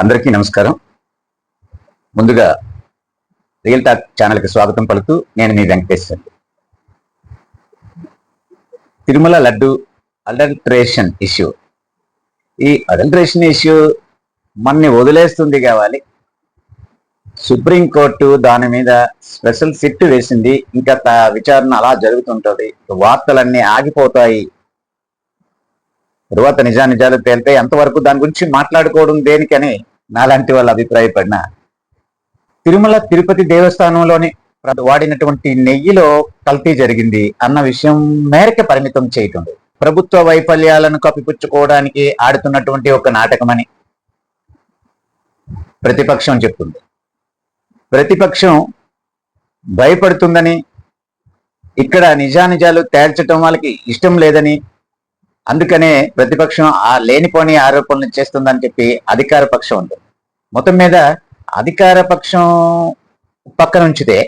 అందరికీ నమస్కారం. ముందుగా రియల్ టాక్ ఛానల్కి స్వాగతం పలుకుతూ నేను మీ వెంకటేశ్వర్ తిరుమల లడ్డు అడల్ట్రేషన్ ఇష్యూ. ఈ అడల్ట్రేషన్ ఇష్యూ మన్ని వదిలేస్తుంది కావాలి. సుప్రీంకోర్టు దాని మీద స్పెషల్ సిట్ వేసింది. ఇంకా విచారణ అలా జరుగుతుంటుంది. వార్తలన్నీ ఆగిపోతాయి. తరువాత నిజానిజాలు తేలితే ఎంతవరకు దాని గురించి మాట్లాడుకోవడం దేనికని నాలాంటి వాళ్ళు అభిప్రాయపడిన. తిరుమల తిరుపతి దేవస్థానంలోని వాడినటువంటి నెయ్యిలో కల్తీ జరిగింది అన్న విషయం మేరకే పరిమితం చేయటం ప్రభుత్వ వైఫల్యాలను కప్పిపుచ్చుకోవడానికి ఆడుతున్నటువంటి ఒక నాటకమని ప్రతిపక్షం చెప్తుంది. ప్రతిపక్షం భయపడుతుందని ఇక్కడ నిజానిజాలు తేల్చటం వాళ్ళకి ఇష్టం లేదని అందుకనే ప్రతిపక్షం ఆ లేనిపోని ఆరోపణలు చేస్తుందని చెప్పి అధికార పక్షం ఉంటుంది మొత్తం మీద అధికార పక్షం పక్కన ఉంచితే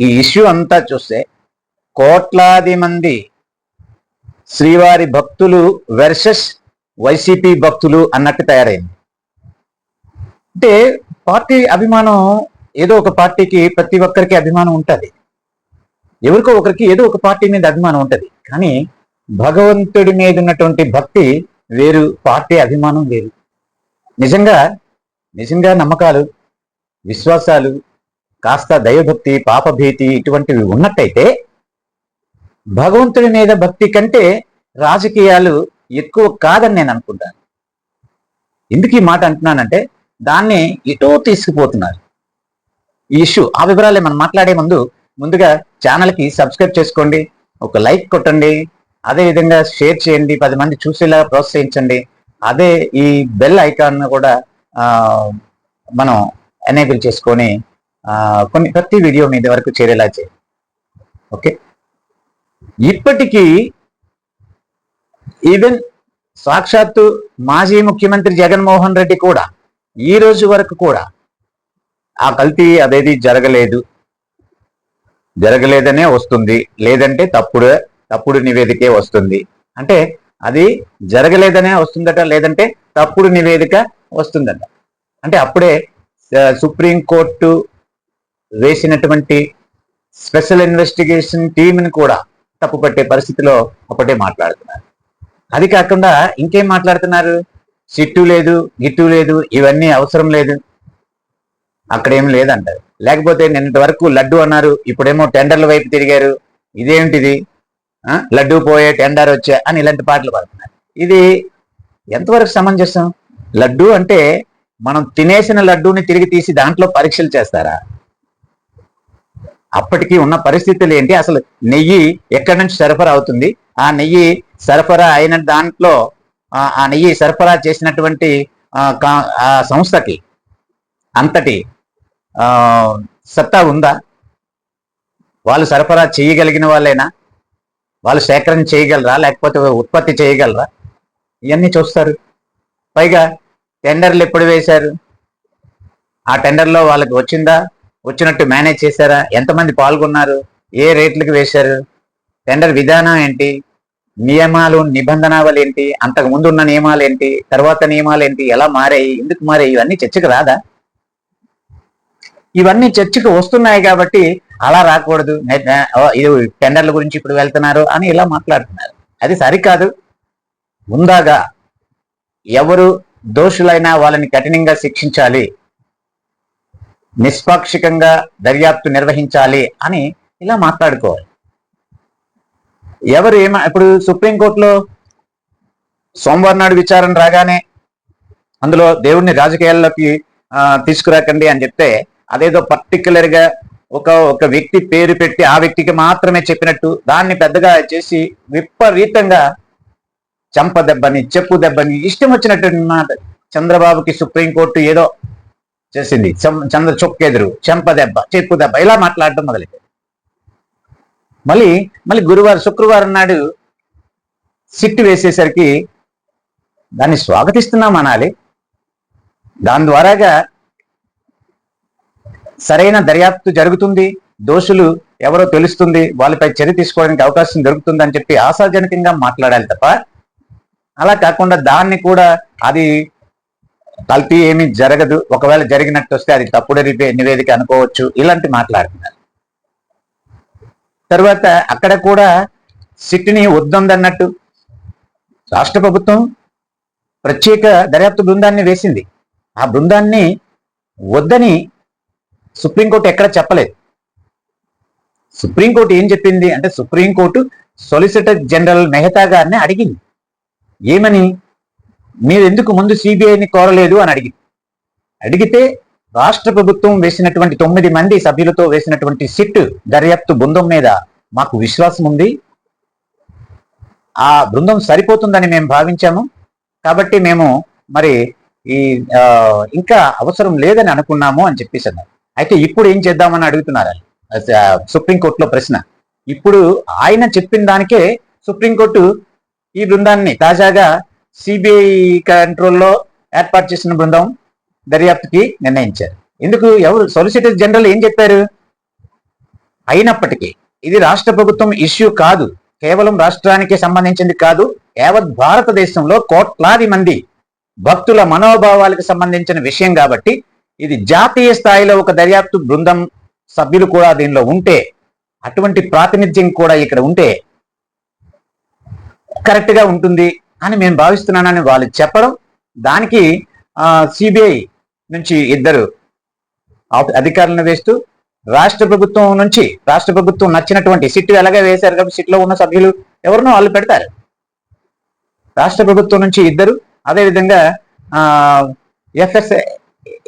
ఈ ఇష్యూ అంతా చూస్తే కోట్లాది మంది శ్రీవారి భక్తులు వెర్సెస్ వైసీపీ భక్తులు అన్నట్టు తయారైంది. అంటే పార్టీ అభిమానం ఏదో ఒక పార్టీకి ప్రతి ఒక్కరికి అభిమానం ఉంటుంది. ఎవరికో ఒకరికి ఏదో ఒక పార్టీ మీద అభిమానం ఉంటుంది. కానీ భగవంతుడి మీద ఉన్నటువంటి భక్తి వేరు పార్టీ అభిమానం వేరు. నిజంగా నిజంగా నమ్మకాలు విశ్వాసాలు కాస్త దైవభక్తి పాపభీతి ఇటువంటివి ఉన్నట్టయితే భగవంతుడి మీద భక్తి కంటే రాజకీయాలు ఎక్కువ కాదని నేను అనుకుంటాను. ఎందుకు ఈ మాట అంటున్నానంటే దాన్ని ఇటో తీసుకుపోతున్నారు. ఈ ఇష్యూ ఆ వివరాలే మనం మాట్లాడే ముందు ముందుగా ఛానల్కి సబ్స్క్రైబ్ చేసుకోండి ఒక లైక్ కొట్టండి అదే విధంగా షేర్ చేయండి పది మంది చూసేలా ప్రోత్సహించండి. అదే ఈ బెల్ ఐకాన్ కూడా మనం ఎనేబుల్ చేసుకొని కొన్ని ప్రతి వీడియో మీద వరకు చేరేలా చేయండి. ఓకే? ఇప్పటికీ ఈవెన్ సాక్షాత్తు మాజీ ముఖ్యమంత్రి జగన్మోహన్ రెడ్డి కూడా ఈ రోజు వరకు కూడా ఆ కల్తీ అదేది జరగలేదు. జరగలేదనే వస్తుంది. లేదంటే తప్పుడు తప్పుడు నివేదికే వస్తుంది. అంటే అది జరగలేదనే వస్తుందట లేదంటే తప్పుడు నివేదిక వస్తుందట. అంటే అప్పుడే సుప్రీంకోర్టు సుప్రీం కోర్టు వేసినటువంటి స్పెషల్ ఇన్వెస్టిగేషన్ టీంని కూడా తప్పుపట్టే పరిస్థితిలో అప్పటే మాట్లాడుతున్నారు. అది కాకుండా ఇంకేం మాట్లాడుతున్నారు? సిట్టు లేదు గిట్టు లేదు ఇవన్నీ అవసరం లేదు. అక్కడేం లేదంటారు. లేకపోతే నిన్నటి వరకు లడ్డు అన్నారు ఇప్పుడేమో టెండర్ల వైపు తిరిగారు. ఇదేంటిది? లడ్డు పోయే టెండర్ వచ్చే అని ఇలాంటి పాటలు పాడుతున్నారు. ఇది ఎంతవరకు సమంజసం? లడ్డు అంటే మనం తినేసిన లడ్డూని తిరిగి తీసి దాంట్లో పరీక్షలు చేస్తారా? అప్పటికి ఉన్న పరిస్థితులు ఏంటి? అసలు నెయ్యి ఎక్కడి నుంచి సరఫరా అవుతుంది? ఆ నెయ్యి సరఫరా అయిన దాంట్లో ఆ నెయ్యి సరఫరా చేసినటువంటి ఆ సంస్థకి అంతటి సత్తా ఉందా? వాళ్ళు సరఫరా చేయగలిగిన వాళ్ళేనా? వాళ్ళు సేకరణ చేయగలరా? లేకపోతే ఉత్పత్తి చేయగలరా? ఇవన్నీ చూస్తారు. పైగా టెండర్లు ఎప్పుడు వేశారు? ఆ టెండర్లో వాళ్ళకి వచ్చిందా? వచ్చినట్టు మేనేజ్ చేశారా? ఎంతమంది పాల్గొన్నారు? ఏ రేట్లకు వేశారు? టెండర్ విధానం ఏంటి? నియమాలు నిబంధనావళి ఏంటి? అంతకు ముందు ఉన్న నియమాలు ఏంటి? తర్వాత నియమాలు ఏంటి? ఎలా మారాయి? ఎందుకు మారాయి? ఇవన్నీ చర్చకు రాదా? ఇవన్నీ చర్చకు వస్తున్నాయి కాబట్టి అలా రాకూడదు. ఇది టెండర్ల గురించి ఇప్పుడు వెళ్తున్నారు అని ఇలా మాట్లాడుతున్నారు. అది సరికాదు. ముందాగా ఎవరు దోషులైనా వాళ్ళని కఠినంగా శిక్షించాలి. నిష్పాక్షికంగా దర్యాప్తు నిర్వహించాలి అని ఇలా మాట్లాడుకోవాలి. ఎవరు ఏమ ఇప్పుడు సుప్రీంకోర్టులో సోమవారం నాడు విచారణ రాగానే అందులో దేవుడిని రాజకీయాల్లోకి తీసుకురాకండి అని చెప్తే అదేదో పర్టికులర్గా ఒక ఒక వ్యక్తి పేరు పెట్టి ఆ వ్యక్తికి మాత్రమే చెప్పినట్టు దాన్ని పెద్దగా చేసి విపరీతంగా చంప దెబ్బని చెప్పు దెబ్బని ఇష్టం వచ్చినట్టు చంద్రబాబుకి సుప్రీంకోర్టు ఏదో చేసింది. చం- చంద్ర చొక్కెదురు చెంప దెబ్బ చెప్పు దెబ్బ ఇలా మాట్లాడటం మొదలైతే మళ్ళీ మళ్ళీ గురువారం శుక్రవారం నాడు సిట్టు వేసేసరికి దాన్ని స్వాగతిస్తున్నాం అనాలి. దాని ద్వారాగా సరైన దర్యాప్తు జరుగుతుంది దోషులు ఎవరో తెలుస్తుంది వాళ్ళపై చర్య తీసుకోవడానికి అవకాశం దొరుకుతుంది అని చెప్పి ఆశాజనకంగా మాట్లాడాలి తప్ప అలా కాకుండా దాన్ని కూడా అది కల్తీ ఏమీ జరగదు. ఒకవేళ జరిగినట్టు వస్తే అది తప్పుడు రిపే- నివేదిక అనుకోవచ్చు. ఇలాంటి మాట్లాడుతున్నారు. తర్వాత అక్కడ కూడా సిట్ని వద్దందన్నట్టు రాష్ట్ర ప్రభుత్వం ప్రత్యేక దర్యాప్తు బృందాన్ని వేసింది. ఆ బృందాన్ని వద్దని సుప్రీంకోర్టు ఎక్కడ చెప్పలేదు. సుప్రీంకోర్టు ఏం చెప్పింది అంటే సుప్రీంకోర్టు సొలిసిటర్ జనరల్ మెహతా గారిని అడిగింది. ఏమని? మీరు ఎందుకు ముందు సిబిఐని కోరలేదు అని అడిగింది. అడిగితే రాష్ట్ర ప్రభుత్వం వేసినటువంటి తొమ్మిది మంది సభ్యులతో వేసినటువంటి సిట్ దర్యాప్తు బృందం మీద మాకు విశ్వాసం ఉంది. ఆ బృందం సరిపోతుందని మేము భావించాము. కాబట్టి మేము మరి ఈ ఇంకా అవసరం లేదని అనుకున్నాము అని చెప్పేసి అన్నారు. అయితే ఇప్పుడు ఏం చేద్దామని అడుగుతున్నారు? సుప్రీంకోర్టులో ప్రశ్న. ఇప్పుడు ఆయన చెప్పిన దానికే సుప్రీంకోర్టు ఈ బృందాన్ని తాజాగా సిబిఐ కంట్రోల్లో ఏర్పాటు చేసిన బృందం దర్యాప్తుకి నిర్ణయించారు. ఎందుకు? ఎవరు? సొలిసిటర్ జనరల్ ఏం చెప్పారు? అయినప్పటికీ ఇది రాష్ట్ర ప్రభుత్వం ఇష్యూ కాదు. కేవలం రాష్ట్రానికి సంబంధించింది కాదు. యావత్ భారతదేశంలో కోట్లాది మంది భక్తుల మనోభావాలకు సంబంధించిన విషయం కాబట్టి ఇది జాతీయ స్థాయిలో ఒక దర్యాప్తు బృందం సభ్యులు కూడా దీనిలో ఉంటే అటువంటి ప్రాతినిధ్యం కూడా ఇక్కడ ఉంటే కరెక్ట్గా ఉంటుంది అని మేము భావిస్తున్నానని వాళ్ళు చెప్పడం. దానికి సిబిఐ నుంచి ఇద్దరు అధికారులను వేస్తూ రాష్ట్ర ప్రభుత్వం నుంచి రాష్ట్ర ప్రభుత్వం నచ్చినటువంటి సిట్ ఎలాగే వేశారు కాబట్టి సిట్లో ఉన్న సభ్యులు ఎవరినో వాళ్ళు పెడతారు. రాష్ట్ర ప్రభుత్వం నుంచి ఇద్దరు అదేవిధంగా ఎఫ్ఎస్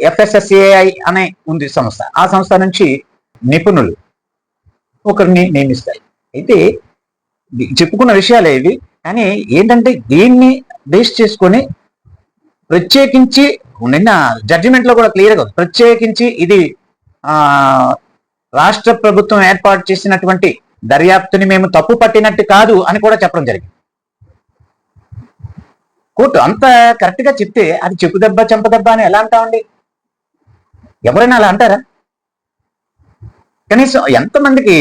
ఎఫ్ఎస్ఎస్ఏఐ అనే ఉంది సంస్థ. ఆ సంస్థ నుంచి నిపుణులు ఒకరిని నియమిస్తాయి అయితే చెప్పుకున్న విషయాలే ఇవి. కానీ ఏంటంటే దీన్ని బేస్ చేసుకొని ప్రత్యేకించి నిన్న జడ్జిమెంట్లో కూడా క్లియర్గా ఉంది. ప్రత్యేకించి ఇది ఆ రాష్ట్ర ప్రభుత్వం ఏర్పాటు చేసినటువంటి దర్యాప్తుని మేము తప్పు పట్టినట్టు కాదు అని కూడా చెప్పడం జరిగింది. కోర్టు అంత కరెక్ట్గా చెప్తే అది చెప్పు దెబ్బ అని ఎలా అంటామండి? ఎవరైనా అలా అంటారా? కనీసం ఎంతమందికి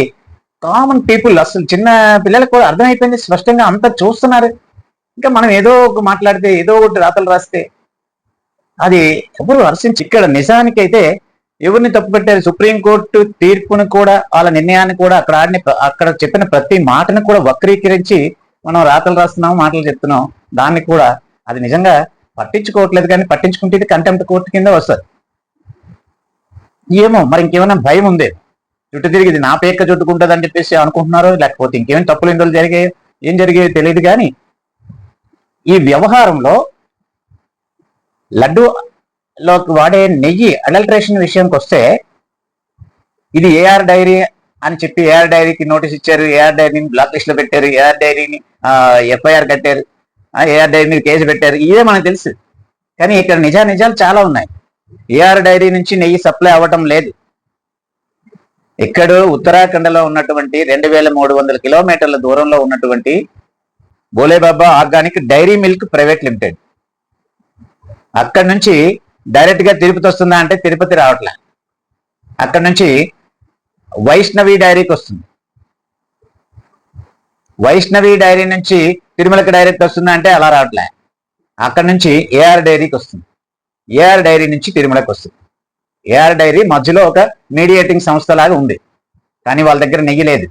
కామన్ పీపుల్ అసలు చిన్న పిల్లలకు కూడా అర్థమైపోయింది స్పష్టంగా అంత చూస్తున్నారు. ఇంకా మనం ఏదో ఒక మాట్లాడితే ఏదో ఒకటి రాతలు రాస్తే అది ఎవరు హర్షించి ఇక్కడ నిజానికైతే ఎవరిని తప్పు పెట్టారు? సుప్రీంకోర్టు తీర్పును కూడా వాళ్ళ నిర్ణయాన్ని కూడా అక్కడ ఆడిన అక్కడ చెప్పిన ప్రతి మాటను కూడా వక్రీకరించి మనం రాతలు రాస్తున్నాం మాటలు చెప్తున్నాం. దాన్ని కూడా అది నిజంగా పట్టించుకోవట్లేదు కానీ పట్టించుకుంటే ఇది కంటెంప్ట్ కోర్టు కింద వస్తుంది. ఏమో మరి ఇంకేమైనా భయం ఉంది? జుట్టు తిరిగి ఇది నా పేక చుట్టుకుంటుంది అని చెప్పేసి అనుకుంటున్నారో? లేకపోతే ఇంకేమైనా తప్పులు ఇందులో జరిగాయి ఏం జరిగాయో తెలియదు కానీ ఈ వ్యవహారంలో లడ్డూలోకి వాడే నెయ్యి అడల్ట్రేషన్ విషయానికి వస్తే ఇది ఏఆర్ డైరీ అని చెప్పి ఏఆర్ డైరీకి నోటీస్ ఇచ్చారు. ఏఆర్ డైరీని బ్లాక్ లిస్ట్లో పెట్టారు ఏఆర్ డైరీని ఎఫ్ఐఆర్ కట్టారు. ఏఆర్ డైరీ మీద కేసు పెట్టారు. ఇదే మనకు తెలుసు. కానీ ఇక్కడ నిజా నిజాలు చాలా ఉన్నాయి. ఏఆర్ డైరీ నుంచి నెయ్యి సప్లై అవ్వటం లేదు. ఇక్కడ ఉత్తరాఖండ్లో ఉన్నటువంటి రెండు వేల మూడు వందల కిలోమీటర్ల దూరంలో ఉన్నటువంటి Bholebaba organic dairy milk private limited. అక్కడి నుంచి డైరెక్ట్గా తిరుపతి వస్తుందా అంటే తిరుపతి రావట్లే. అక్కడి నుంచి వైష్ణవి డైరీకి వస్తుంది. వైష్ణవి డైరీ నుంచి తిరుమలకి డైరెక్ట్ వస్తుందా అంటే అలా రావట్లే. అక్కడి నుంచి ఏఆర్ డైరీకి వస్తుంది. ఏఆర్ డైరీ నుంచి తిరుమలకి వస్తుంది. ఏఆర్ డైరీ మధ్యలో ఒక మీడియేటింగ్ సంస్థ లాగా ఉంది. కానీ వాళ్ళ దగ్గర నెయ్యి లేదు.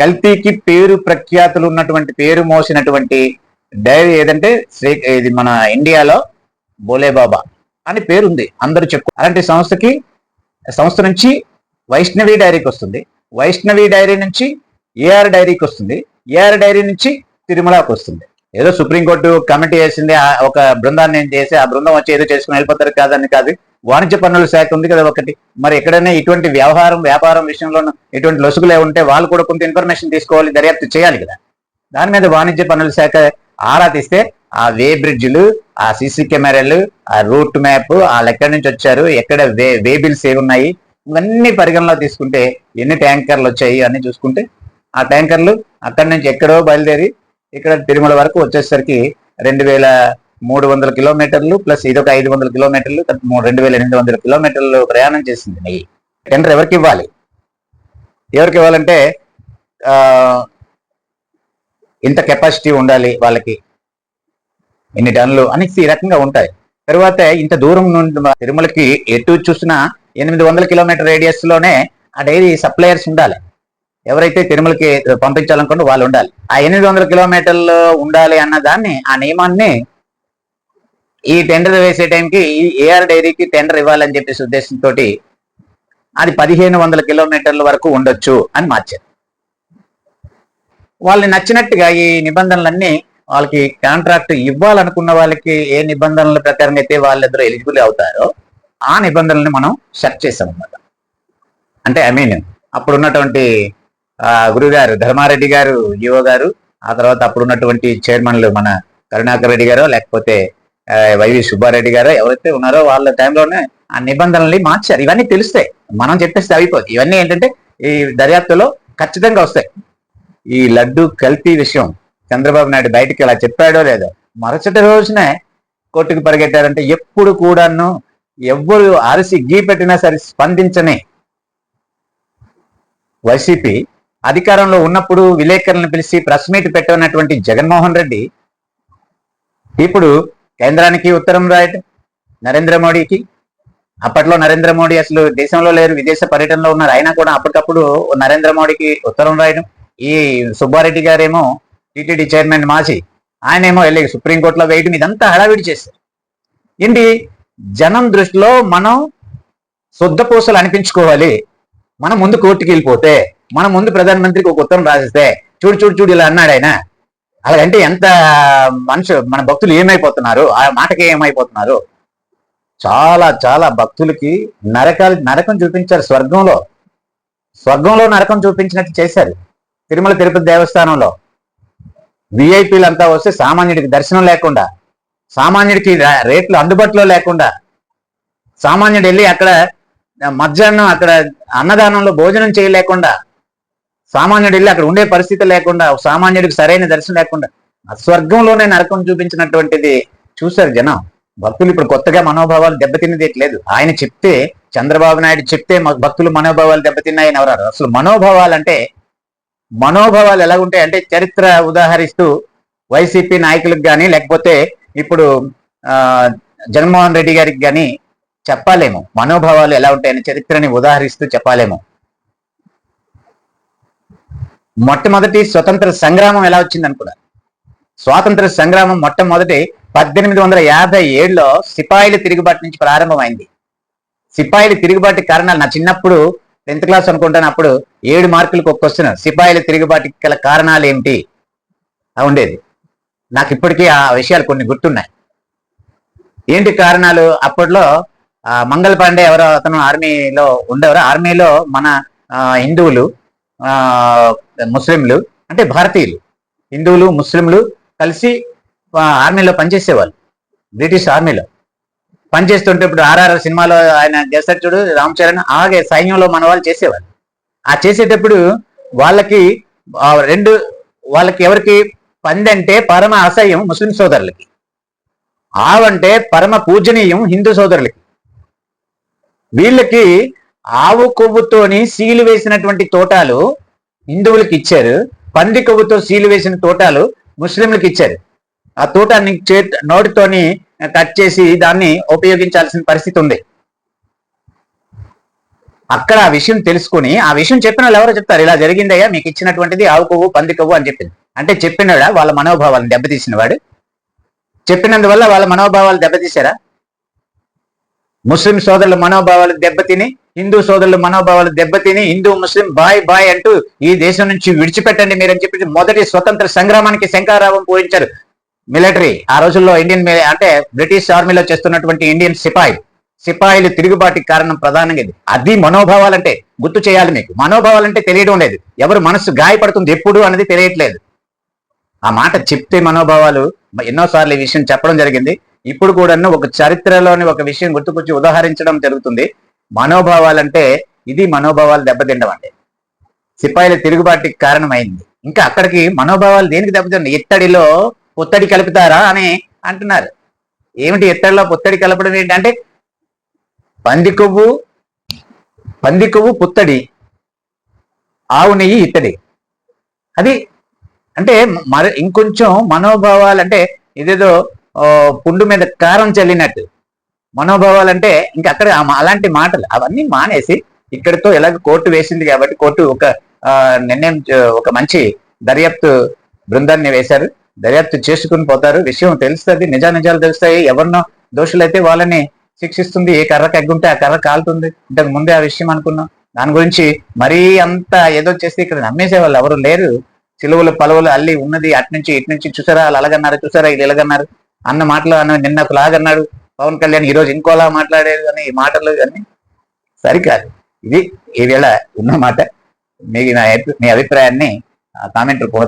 కల్తీకి పేరు ప్రఖ్యాతులు ఉన్నటువంటి పేరు మోసినటువంటి డైరీ ఏదంటే శ్రీ ఇది మన ఇండియాలో బోలేబాబా అని పేరుంది అందరూ చెప్పు అలాంటి సంస్థకి సంస్థ నుంచి వైష్ణవి డైరీకి వస్తుంది. వైష్ణవి డైరీ నుంచి ఏఆర్ డైరీకి వస్తుంది. ఏఆర్ డైరీ నుంచి తిరుమలకి వస్తుంది. ఏదో సుప్రీంకోర్టు కమిటీ వేసింది ఆ ఒక బృందాన్ని చేసి ఆ బృందం వచ్చి ఏదో చేసుకుని వెళ్ళిపోతారు కాదని కాదు. వాణిజ్య పన్నుల శాఖ ఉంది కదా ఒకటి. మరి ఎక్కడైనా ఇటువంటి వ్యవహారం వ్యాపారం విషయంలోనూ ఇటువంటి లొసుగులే ఉంటే వాళ్ళు కూడా కొంత ఇన్ఫర్మేషన్ తీసుకోవాలి దర్యాప్తు చేయాలి కదా. దాని మీద వాణిజ్య పన్నుల శాఖ ఆరా తీస్తే ఆ వే బ్రిడ్జ్లు ఆ సీసీ కెమెరాలు ఆ రూట్ మ్యాప్ వాళ్ళు ఎక్కడి నుంచి వచ్చారు ఎక్కడ వే వే బిల్స్ ఉన్నాయి ఇవన్నీ పరిగణలో తీసుకుంటే ఎన్ని ట్యాంకర్లు వచ్చాయి అన్ని చూసుకుంటే ఆ ట్యాంకర్లు అక్కడి నుంచి ఎక్కడో బయలుదేరి ఇక్కడ తిరుమల వరకు వచ్చేసరికి రెండు వేల మూడు వందల కిలోమీటర్లు ప్లస్ ఇదొక ఐదు వందల కిలోమీటర్లు రెండు వేల ఎనిమిది వందల కిలోమీటర్లు ప్రయాణం చేసింది. నెయ్యి టెండర్ ఎవరికి ఇవ్వాలి? ఎవరికి ఇవ్వాలంటే ఇంత కెపాసిటీ ఉండాలి వాళ్ళకి. ఇన్ని టన్నులు అని ఈ రకంగా ఉంటాయి. తర్వాత ఇంత దూరం నుండి తిరుమలకి ఎటు చూసినా ఎనిమిది వందల కిలోమీటర్ రేడియస్లోనే ఆ డైరీ సప్లయర్స్ ఉండాలి. ఎవరైతే తిరుమలకి పంపించాలనుకుంటే వాళ్ళు ఉండాలి. ఆ ఎనిమిది వందల కిలోమీటర్లు ఉండాలి అన్న దాన్ని ఆ నియమాన్ని ఈ టెండర్ వేసే టైంకి ఈ ఏఆర్ డైరీకి టెండర్ ఇవ్వాలని చెప్పేసి ఉద్దేశంతో అది పదిహేను వందల కిలోమీటర్ల వరకు ఉండొచ్చు అని మార్చారు. వాళ్ళని నచ్చినట్టుగా ఈ నిబంధనలన్నీ వాళ్ళకి కాంట్రాక్ట్ ఇవ్వాలనుకున్న వాళ్ళకి ఏ నిబంధనల ప్రకారం అయితే వాళ్ళిద్దరూ ఎలిజిబుల్ అవుతారో ఆ నిబంధనల్ని మనం సెట్ చేసాం అన్నమాట అంటే ఐ మీన్ అప్పుడున్నటువంటి గురుగారు ధర్మారెడ్డి గారు యువ గారు ఆ తర్వాత అప్పుడు ఉన్నటువంటి చైర్మన్లు మన కరుణాకర్ రెడ్డి గారో లేకపోతే వైవి సుబ్బారెడ్డి గారో ఎవరైతే ఉన్నారో వాళ్ళ టైంలోనే ఆ నిబంధనల్ని మార్చారు. ఇవన్నీ తెలుస్తాయి. మనం చెప్పేస్తే అయిపోతుంది. ఇవన్నీ ఏంటంటే ఈ దర్యాప్తులో ఖచ్చితంగా వస్తాయి. ఈ లడ్డు కల్తీ విషయం చంద్రబాబు నాయుడు బయటికి ఇలా చెప్పాడో లేదో మరుసటి రోజునే కోర్టుకు పరిగెట్టారంటే ఎప్పుడు కూడాను ఎవ్వరు అరిసి గీ పెట్టినా సరే స్పందించని వైసీపీ అధికారంలో ఉన్నప్పుడు విలేకరులను పిలిచి ప్రెస్ మీట్ పెట్టనటువంటి జగన్మోహన్ రెడ్డి ఇప్పుడు కేంద్రానికి ఉత్తరం రాయటం నరేంద్ర మోడీకి. అప్పట్లో నరేంద్ర మోడీ అసలు దేశంలో లేరు విదేశ పర్యటనలో ఉన్నారు. అయినా కూడా అప్పటికప్పుడు నరేంద్ర మోడీకి ఉత్తరం రాయడం. ఈ సుబ్బారెడ్డి గారేమో టీటీడీ చైర్మన్ మాజీ ఆయనేమో వెళ్ళి సుప్రీంకోర్టులో వేయడం ఇదంతా హడావిడి చేశారు. ఏంటి? జనం దృష్టిలో మనం శుద్ధపూసలు అనిపించుకోవాలి. మనం ముందు కోర్టుకి వెళ్ళిపోతే మనం ముందు ప్రధానమంత్రికి ఒక ఉత్తరం రాసిస్తే చూడు చూడు చూడు ఇలా అన్నాడు ఆయన. అలాగంటే ఎంత మనుషు మన భక్తులు ఏమైపోతున్నారు? ఆ మాటకి ఏమైపోతున్నారు? చాలా చాలా భక్తులకి నరకాలు నరకం చూపించారు స్వర్గంలో. స్వర్గంలో నరకం చూపించినట్టు చేశారు. తిరుమల తిరుపతి దేవస్థానంలో. విఐపీలు అంతా వస్తే సామాన్యుడికి దర్శనం లేకుండా సామాన్యుడికి రేట్లు అందుబాటులో లేకుండా సామాన్యుడు వెళ్ళి అక్కడ మధ్యాహ్నం అక్కడ అన్నదానంలో భోజనం చేయలేకుండా సామాన్యుడు వెళ్ళి అక్కడ ఉండే పరిస్థితి లేకుండా సామాన్యుడికి సరైన దర్శనం లేకుండా స్వర్గంలోనే నరకం చూపించినటువంటిది చూశారు జనం. భక్తులు ఇప్పుడు కొత్తగా మనోభావాలు దెబ్బతిన్నది లేదు. ఆయన చెప్తే చంద్రబాబు నాయుడు చెప్తే భక్తులు మనోభావాలు దెబ్బతిన్నాయని ఎవరారు? అసలు మనోభావాలు అంటే మనోభావాలు ఎలా ఉంటాయి అంటే చరిత్ర ఉదాహరిస్తూ వైసీపీ నాయకులకు కానీ లేకపోతే ఇప్పుడు ఆ జగన్మోహన్ రెడ్డి గారికి కానీ చెప్పాలేము. మనోభావాలు ఎలా ఉంటాయని చరిత్రని ఉదాహరిస్తూ చెప్పాలేమో. మొట్టమొదటి స్వతంత్ర సంగ్రామం ఎలా వచ్చింది అనుకున్నారు స్వాతంత్ర సంగ్రామం మొట్టమొదటి పద్దెనిమిది వందల యాభై ఏడులో సిపాయిల తిరుగుబాటు నుంచి ప్రారంభమైంది. సిపాయిల తిరుగుబాటు కారణాలు నా చిన్నప్పుడు టెన్త్ క్లాస్ అనుకుంటాను అప్పుడు ఏడు మార్కులకు ఒక క్వశ్చన్ సిపాయిల తిరుగుబాటుకి గల కారణాలు ఏమిటి ఉండేది. నాకు ఇప్పటికీ ఆ విషయాలు కొన్ని గుర్తున్నాయి. ఏంటి కారణాలు? అప్పట్లో మంగళ పాండే ఎవరో అతను ఆర్మీలో ఉండేవారు. ఆర్మీలో మన హిందువులు ముస్లింలు అంటే భారతీయులు హిందువులు ముస్లింలు కలిసి ఆర్మీలో పనిచేసేవాళ్ళు. బ్రిటిష్ ఆర్మీలో. పనిచేస్తుంటే ఇప్పుడు ఆర్ఆర్ఆర్ సినిమాలో ఆయన చేస్తాడు చూడు రామ్ చరణ్ అలాగే సైన్యంలో మన వాళ్ళు చేసేవాళ్ళు. ఆ చేసేటప్పుడు వాళ్ళకి రెండు వాళ్ళకి ఎవరికి పంది అంటే పరమ అసహ్యం ముస్లిం సోదరులకి. ఆవంటే పరమ పూజనీయం హిందూ సోదరులకి. వీళ్ళకి ఆవు కొవ్వుతోని సీలు వేసినటువంటి తోటాలు హిందువులకి ఇచ్చారు. పంది కొవ్వుతో సీలు వేసిన తోటాలు ముస్లింలకు ఇచ్చారు. ఆ తోటాన్ని చే నోటితోని కట్ చేసి దాన్ని ఉపయోగించాల్సిన పరిస్థితి ఉంది. అక్కడ ఆ విషయం తెలుసుకుని ఆ విషయం చెప్పిన వాళ్ళు ఎవరో చెప్తారు ఇలా జరిగిందయ్యా మీకు ఇచ్చినటువంటిది ఆవు కొవ్వు పంది కొవ్వు అని చెప్పింది. అంటే చెప్పినాడా వాళ్ళ మనోభావాలను దెబ్బతీసిన వాడు? చెప్పినందువల్ల వాళ్ళ మనోభావాలు దెబ్బతీశారా? ముస్లిం సోదరుల మనోభావాలు దెబ్బతిని హిందూ సోదరుల మనోభావాలు దెబ్బతిని హిందూ ముస్లిం బాయ్ బాయ్ అంటూ ఈ దేశం నుంచి విడిచిపెట్టండి మీరని చెప్పి మొదటి స్వతంత్ర సంగ్రామానికి శంకారావం పూజించారు మిలిటరీ. ఆ రోజుల్లో ఇండియన్ అంటే బ్రిటిష్ ఆర్మీలో చేస్తున్నటువంటి ఇండియన్ సిపాయి. సిపాయిలు తిరుగుబాటుకి కారణం ప్రధానంగా ఇది. అది మనోభావాలంటే గుర్తు చేయాలి మీకు. మనోభావాలంటే తెలియడం లేదు. ఎవరు మనసు గాయపడుతుంది ఎప్పుడు అనేది తెలియట్లేదు. ఆ మాట చెప్తే మనోభావాలు ఎన్నోసార్లు ఈ విషయం చెప్పడం జరిగింది. ఇప్పుడు కూడా ఒక చరిత్రలోని ఒక విషయం గుర్తుకొచ్చి ఉదాహరించడం జరుగుతుంది. మనోభావాలంటే ఇది మనోభావాలు దెబ్బతిండం అండి. సిపాయిల తిరుగుబాటుకి కారణమైంది. ఇంకా అక్కడికి మనోభావాలు దేనికి దెబ్బతిండి ఇత్తడిలో పుత్తడి కలుపుతారా అని అంటున్నారు. ఏమిటి ఇత్తడిలో పుత్తడి కలపడం ఏంటంటే? పంది కొవ్వు పంది కొవ్వు పుత్తడి ఆవు నెయ్యి ఇత్తడి. అది అంటే మరి ఇంకొంచెం మనోభావాలు అంటే ఇదేదో పుండు మీద కారం చల్లినట్టు. మనోభావాలు అంటే ఇంకా అక్కడ మా- అలాంటి మాటలు అవన్నీ మానేసి ఇక్కడితో ఎలాగ కోర్టు వేసింది కాబట్టి కోర్టు ఒక ఆ, నిర్ణయం ఒక మంచి దర్యాప్తు బృందాన్ని వేశారు. దర్యాప్తు చేసుకుని పోతారు. విషయం తెలుస్తుంది నిజానిజాలు తెలుస్తాయి. ఎవరినో దోషులైతే వాళ్ళని శిక్షిస్తుంది. ఏ కర్ర కగ్గుంటే ఆ కర్ర కాలుతుంది. ఇంతకు ముందే ఆ విషయం అనుకున్నాం. దాని గురించి మరీ అంత ఏదో చేస్తే ఇక్కడ నమ్మేసే వాళ్ళు ఎవరు లేరు. చిలువలు పలువలు అల్లి ఉన్నది అటు నుంచి ఇటు నుంచి చూసారా? వాళ్ళు అలాగన్నారు చూసారా? ఇది ఇలాగన్నారు. అన్న మాటలు అన్న నిన్న ఒకలాగన్నాడు పవన్ కళ్యాణ్ ఈ రోజు ఇంకోలా మాట్లాడేది అని ఈ మాటలు అన్నీ సరికాదు. ఇది ఈవేళ ఉన్న మాట. మీ నా మీ అభిప్రాయాన్ని కామెంట్ రూపంలో